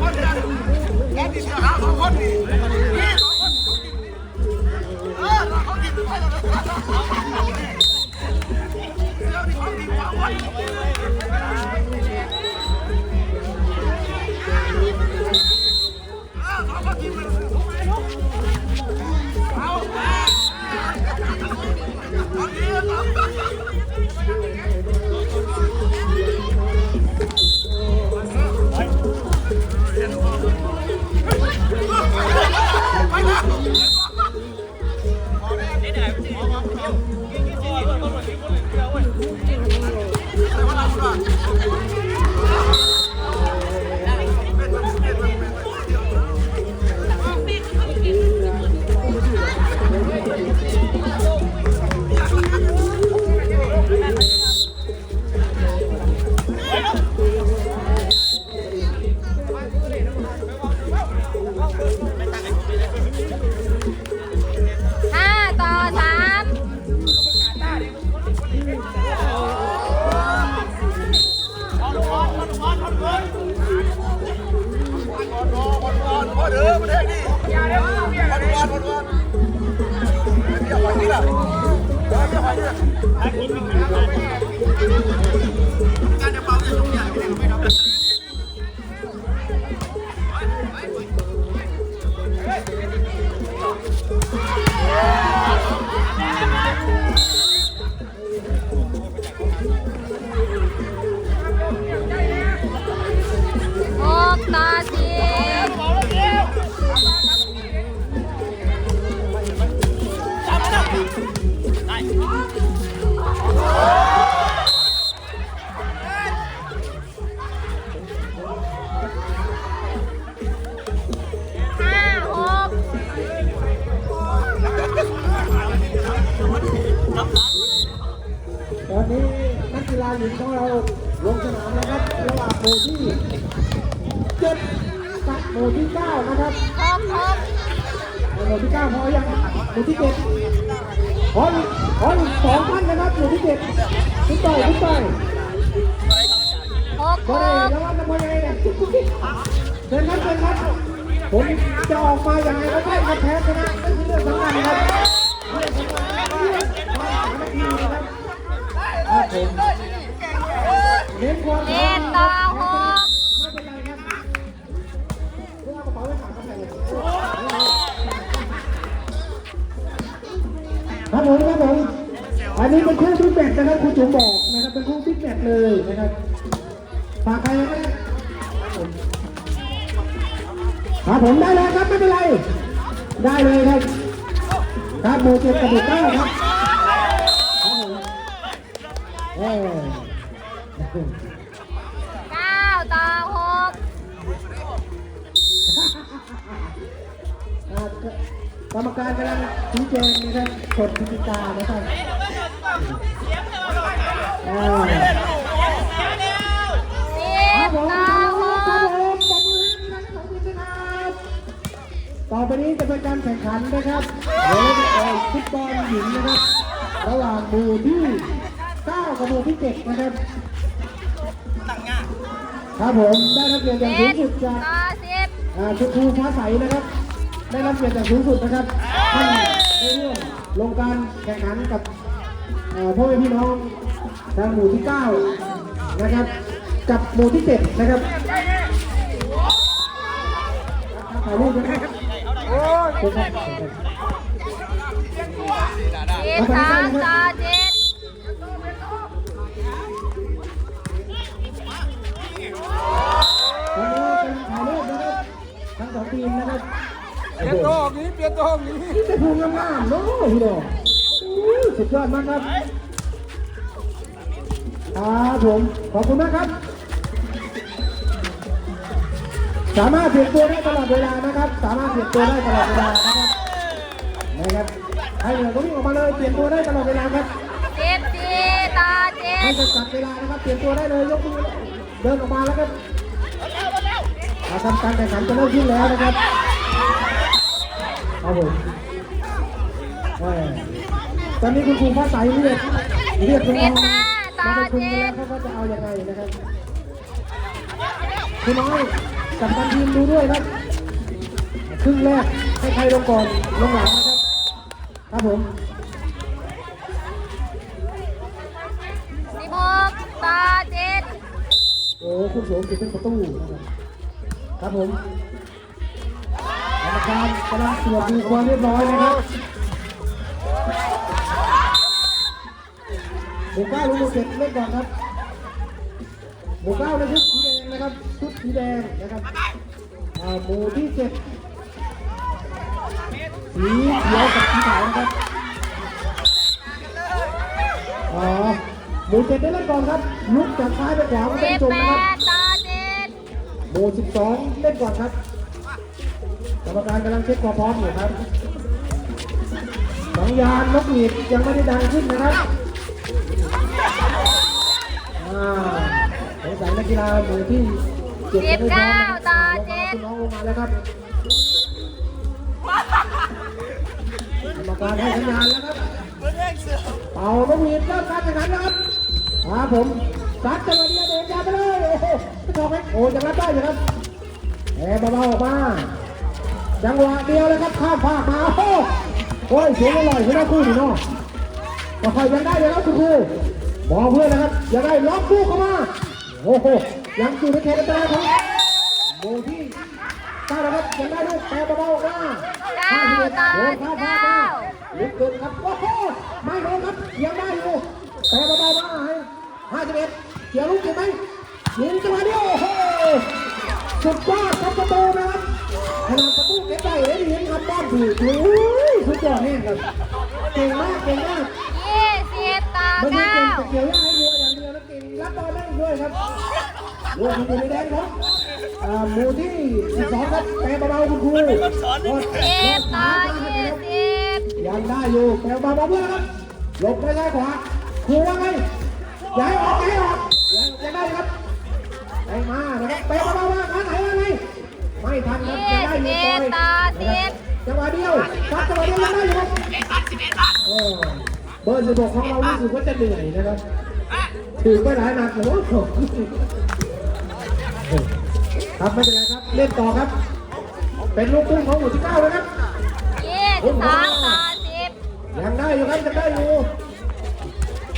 คนนั้นแค่ที่เดียวหาสองคนนี่าต่อสามพ่อเด้อมาเด้ดิอย่าเด้ออย่าเด้อพ่อพ่อเดี๋ยวไปนี่ล่ะเดี๋ ยวไปนี่ล่ะกา นักกีฬาหญิงของเราลงสนามนะครับระหว่างหมู่ที่เจ็ดกับหมู่ที่เก้านะครับหกหกหมู่ที่เก้าพอยังหมู่ที่เจ็ดขออีกขออีกสองท่านนะครับหมู่ที่เจ็ดทุกต่อยทุกต่อยหกก็หได้กแล้วว่าจะมายังไงเนี่ยเชิญครับเชิญครับผมจะออกมาอย่างไรก็ได้ครับแพ้ชนะนั่นคือเรื่องสำคัญครับเรื่องสำคัญเรื่องความสามัคคีนะครับ ครับผมเน้นความเจ็ดต่อหกครับเรื่องเอากระเป๋าไว้ฝากกันครับผมครับผมอันนี้เป็นคู่ฟิตเนสนะครับคุณจุ๋มบอกนะครับเป็นคู่ฟิตเนสเลยนะครับฝากใครไหมครับผมได้เลยครับไม่เป็นไร ได้เลยครับครับโมเจ็ดกับโมเก้าครับ เออเก้าต่อหกอ่ากรรมการกำลังชี้แจงนะครับกฎกติกานะครับอ่า สิครับบผมต่อหครับผมปรบมือให้ทั้งสองทีมนะครับต่อไปนี้จะเป็นการแข่งขันนะครับวอลเลย์บอลฟุตบอลหญิงนะครับ ระหว่างหมู่ที่ 9กับหมู่ที่7นะครับครับผมได้รับเกียรติอย่างสูเจ็งดสุดจากต่อสิบอ่าคุณครูฟ้าใสนะครับ ได้รับเกียรติอย่างสูงสุดนะครับท่านได้ร่วมลงการแข่งขันกับเอ่อพ่อแม่พี่น้องทางหมู่ที่9นะครับ กับหมู่ที่7นะครับถ่ายรูปนะครับเชิญครับเชิญครับสิบบสามต่อเจ็ด ลี่ยนตัวออกนี้เปลี่ยนตัวออกนี้นี่จะพูดงามๆเนาะพี่น้องสุดยอดมากครับครับผมขอบคุณมากครับ สามารถเปลี่ยนตัวได้ตลอดเวลานะครับ สามารถเปลี่ยนตัวได้ตลอดเวลานะครับนะครับใครเหลือก็วิ่งออกมาเลยเปลี่ยนตัวได้ตลอดเวลาครับสิบสี่ต่อเจ็ไม่ดจำกัดเวลานะครับเปลี่ยนตัวได้เลยยกมือเดินออกมาแล้วครับมาทำการแข่งขันจะเริ่มขึ้นแล้วนะครับ เอาผมแหม่ตอนนี้คุณครูฟ้าใสเรียกเรียกคุณน้องมามาประชุมกันแล้วเขาก็จะเอายังไงนะครับคุณน้อยกับตันทีมดูด้วยครับครึ่งแรกให้ใครลงก่อนลงหลังนะครับ ครับผมสิบหกต่อเจ็ดโอ้คุณโสมจะเป็นประตูนะครับครับผมก รรมการกำลังตรวจดูความเรียบร้อยนะครับหมู่เก้าลงมาเก็บเล่นก่อนครับหมู่เก้าในชุดสีแดงนะครับชุดสีแดงนะครับอ่าหมู่ที่เจ็ดสีเขียวกับสีขาวนะครับอ๋อหมู่เจ็ดได้เล่นก่อนครับลุกจากซ้ายไปขวาไม่ต้สิองบจมแปนะครับดต่อเจ็ดหมู่12เล่นก่อนครับก รรมการกำลังเช็คความพร้อมอยู่ครับสัญญาณนกหวีดยังไม่ได้ดังขึ้นนะครับอ่าสงสัยนักกีฬาหมู่ที่เจ็ดสิบไม่พร้อเก้ามนะครับต่อเจ็ดน้องลงมาแล้วครับกรรมการให้สัญญาณแล้วครับเป่านกหวีดเริ่มการแข่งขันนะครับครับผมซัดจังหวะเดียวเดินยาไปเลยโอ้โหไม่ชอบไหมโอ้ยังรับได้อยู่ครับแอร์เบาๆออกมา จังหวะเดียวเลยครับข้ามฟากมาโอ้โหโอ้ยเสียงอร่อยคุณได้คู่นี่เนาะก็คอยยังได้เลยครับคุณครูบอกเพื่อนนะครับยังได้ล็อกคู่เข้ามาโอ้โหยังอยู่ในเขตอันตรายของโมที่เก้านะครับยังได้ลูกแต่เบาๆออกมาห้าสิบเอ็ดโดนข้ามฟากมาลึกเกินครับโอ้โหไม่โดนครับยังได้อยู่แต่เบาๆมาให้ห้าสิบเอ็ดเกี่ยวลูกเกี่ยไหมยิงจังหวะเดียวโอ้โหสุดยอดครับประตูนะ ขนาดประตูเก็บได้เลยเห็นครับบ้านถูกโอ้ยสุดยอดแน่ครับเก่งมากเก่งมากยี่สิบต่อไม่ใช่เก้าเก่งแต่เกี่ยวย่างให้วัวอย่างเดียวนะเก่งรับบอลได้อีกด้วยครับวัวมันอยู่ในแดนครับอ่าหมู่ที่12ครับแต่เบาๆคุณครูสิบต่อยี่สิบยังได้อยู่แต่เบาๆเพื่อนครับหลบไปซ้ายขวาครูว่าไงย้ายออกย้ายออกยังยังได้ครับ ไปมานะครับไปเบาๆมาขาไหนว่าไงไม่ทันครับยั งได้อยู่ปล่อยนะครับจังหวะเดียวครับจังหวะเดียวยังได้อยู่ครับโอ้เบอร์สิบหกของเรารู้สึกว่าจะเหนื่อยนะครับถือไปหลายนัดแต่ว่าครับไม่เป็นไรครับเล่นต่อครับ เป็นลูกตุ้งของหมู่ที่เก้าเลยครับยี่สิบสองต่อสิบยังได้อยู่ครับยังได้อยู่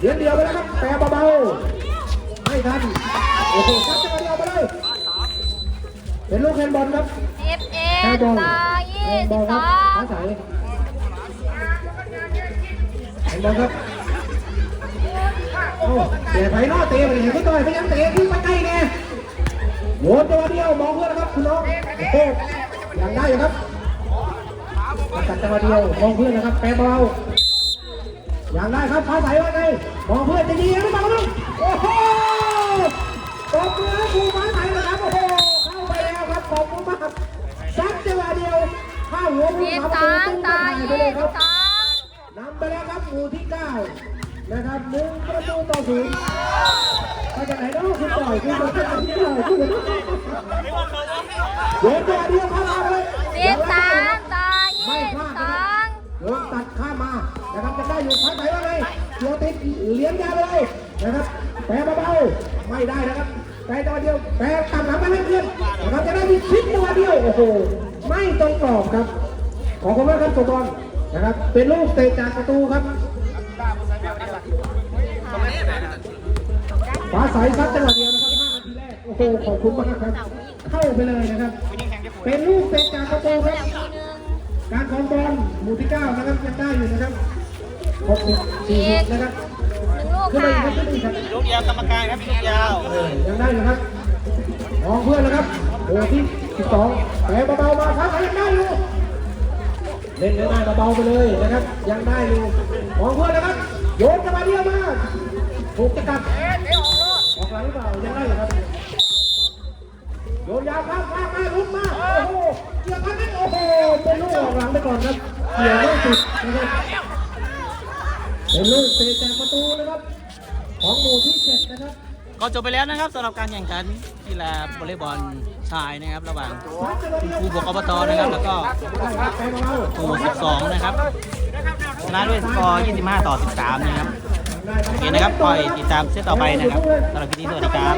เดียวเดียวไปแล้วครับแต่เบาๆไม่ทันโอ้โหครับจะมาเดียวไปเลยเป็นลูกแฮนด์บอลครับสิบเอ็แฮด นด์บอลต่อแฮยี่สิบสครับองขาใสแฮนด์บอลครับโอ้เตะไปนอเตะไปเห็นไม่ต่อยไปยังเตะขึ้นมาใกล้แน่โยนตัวเดียวมองเพื่อนนะครับคุณน้องโอ้โหยังได้อยู่ครับตัดจัวเดียวมองเพื่อนนะครับแปรเบาอย่างได้ครับฟ้าใสว่าไงมองเพื่อนจะยิงหรือเปล่าลูกโอ้โหตบมือให้ครู ครับบสองนำไปแล้วครับหมู่ที่เก้านะครับหนึ่งประตูต่อศูนย์มาจากไหนเนาะคุณต่อยคุณต่อยคุณต่อยคุณต่อยเดี๋ยวจังหวะเดียวเข้ามาเลยสิบสามต่อไม่ยี่พสิลาบดสนะคอรับงโดนตัดข้ามมานะครับจะได้อยู่ท้ายไหนว่าไงโยติดเหรียญยาวไปเลยนะครับแปรเบาๆไม่ได้นะครับแปรตัวเดียวแปรต่ำหลังมาให้เพื่อนนะครับจะได้มีคลิปตัวเดียวโอ้โหไม่ตรงกรอบครับขอบคุณมากครับสุบอล นะครับ เป็นลูกเตะจากประตูครับฟ้าใสซัดจังหวะเดียวนะครับ5นาทีแรก โอ้โห ขอบคุณมากครับ เข้าไปเลยนะครับ เป็นลูกเตะจากประตูครับทีหนึ่งการคองบอลหมู่ที่9นะครับยังได้อยู่นะครับหกสิบสี่สิบนะครับหนึ่งลูกขึ้นไปค่ะอีกครับขึ้นไปอีกครับลูกยาวกรรมการครับลูกยาวเออยังได้อยู่ครับมองเพื่อนนะครับโอ้ที่สิบสองแต่เบาๆมาครับยังได้อยู่เล่นได้เบาๆไปเลยนะครับ ยังได้อยู่มองเพื่อนนะครับโยนกลับมาเดียวมาถูกจะกลับออกหลังหรือเปล่ายังได้อยู่ครับโยนยาวครับข้ามมาลุกมาโอ้โหเกี่ยวกันไหมโอ้โหเป็นลูกออกหลังไปก่อนครับเกี่ยวไม่ติดนะครับเป็นลูกเตะจากประตูนะครับ ของหมู่ที่เจ็ดนะครับก็จบไปแล้วนะครับสำหรับการแข่งขัน กีฬาวอลเลย์บอลชายนะครับ ระหว่างผู้บวกอบตนะครับ แล้วก็ครู12 นะครับชนะด้วยสกอร์25 ต่อ 13 นะครับ โอเคนะครับคอยติดตามเซตต่อไปนะครับสำหรับคลิปนี้สวัสดีครับ